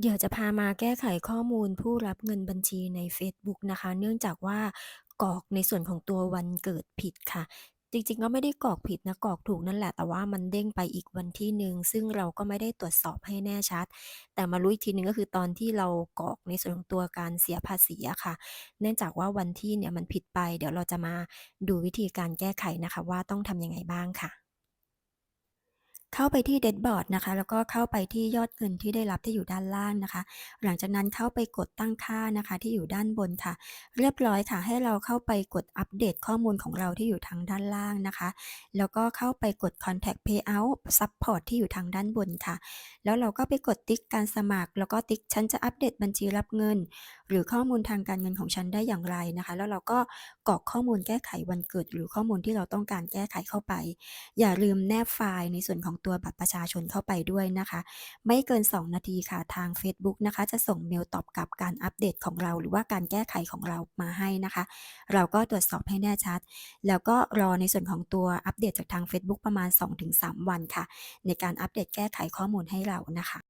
เดี๋ยวจะพามาแก้ไขข้อมูลผู้รับเงินบัญชีในเฟซบุ๊กนะคะ เนื่องจากว่ากรอกในส่วนของตัววันเกิดผิดค่ะ จริงๆ ก็ไม่ได้กรอกผิดนะกรอกถูกนั่นแหละ แต่ว่ามันเด้งไปอีกวันที่หนึ่งซึ่งเราก็ไม่ได้ตรวจสอบให้แน่ชัด แต่มารู้อีกทีนึงก็คือตอนที่เรากรอกในส่วนของตัวการเสียภาษีอะค่ะ เนื่องจากว่าวันที่เนี่ยมันผิดไป เดี๋ยวเราจะมาดูวิธีการแก้ไขนะคะ ว่าต้องทำยังไงบ้างค่ะ เข้าไปที่ Dashboard นะคะ แล้วก็เข้าไปที่ยอดเงินที่ได้รับที่อยู่ด้านล่างนะคะ หลังจากนั้นเข้าไปกดตั้งค่านะคะ ที่อยู่ด้านบนค่ะ เรียบร้อยค่ะ ให้เราเข้าไปกดอัปเดตข้อมูลของเราที่อยู่ทางด้านล่างนะคะ แล้วก็เข้าไปกด Contact Payout Support ที่อยู่ทางด้านบนค่ะ แล้วเราก็ไปกดติ๊กการสมัคร แล้วก็ติ๊กฉันจะอัปเดตบัญชีรับเงิน หรือข้อมูลทางการเงินของฉันได้อย่างไรนะคะ แล้วเราก็กรอกข้อมูลแก้ไขวันเกิด หรือข้อมูลที่เราต้องการแก้ไขเข้าไป อย่าลืมแนบไฟล์ในส่วนของตัวบัตรประชาชนเข้าไปด้วยนะคะ ไม่เกิน 2 นาทีค่ะทางเฟซบุ๊กนะคะ จะส่งเมลตอบกลับการอัปเดตของเรา หรือว่าการแก้ไขของเรามาให้นะคะ เราก็ตรวจสอบให้แน่ชัด แล้วก็รอในส่วนของตัวอัปเดตจากทางเฟซบุ๊กประมาณ 2-3 วันค่ะ ในการอัปเดตแก้ไขข้อมูลให้เรานะคะ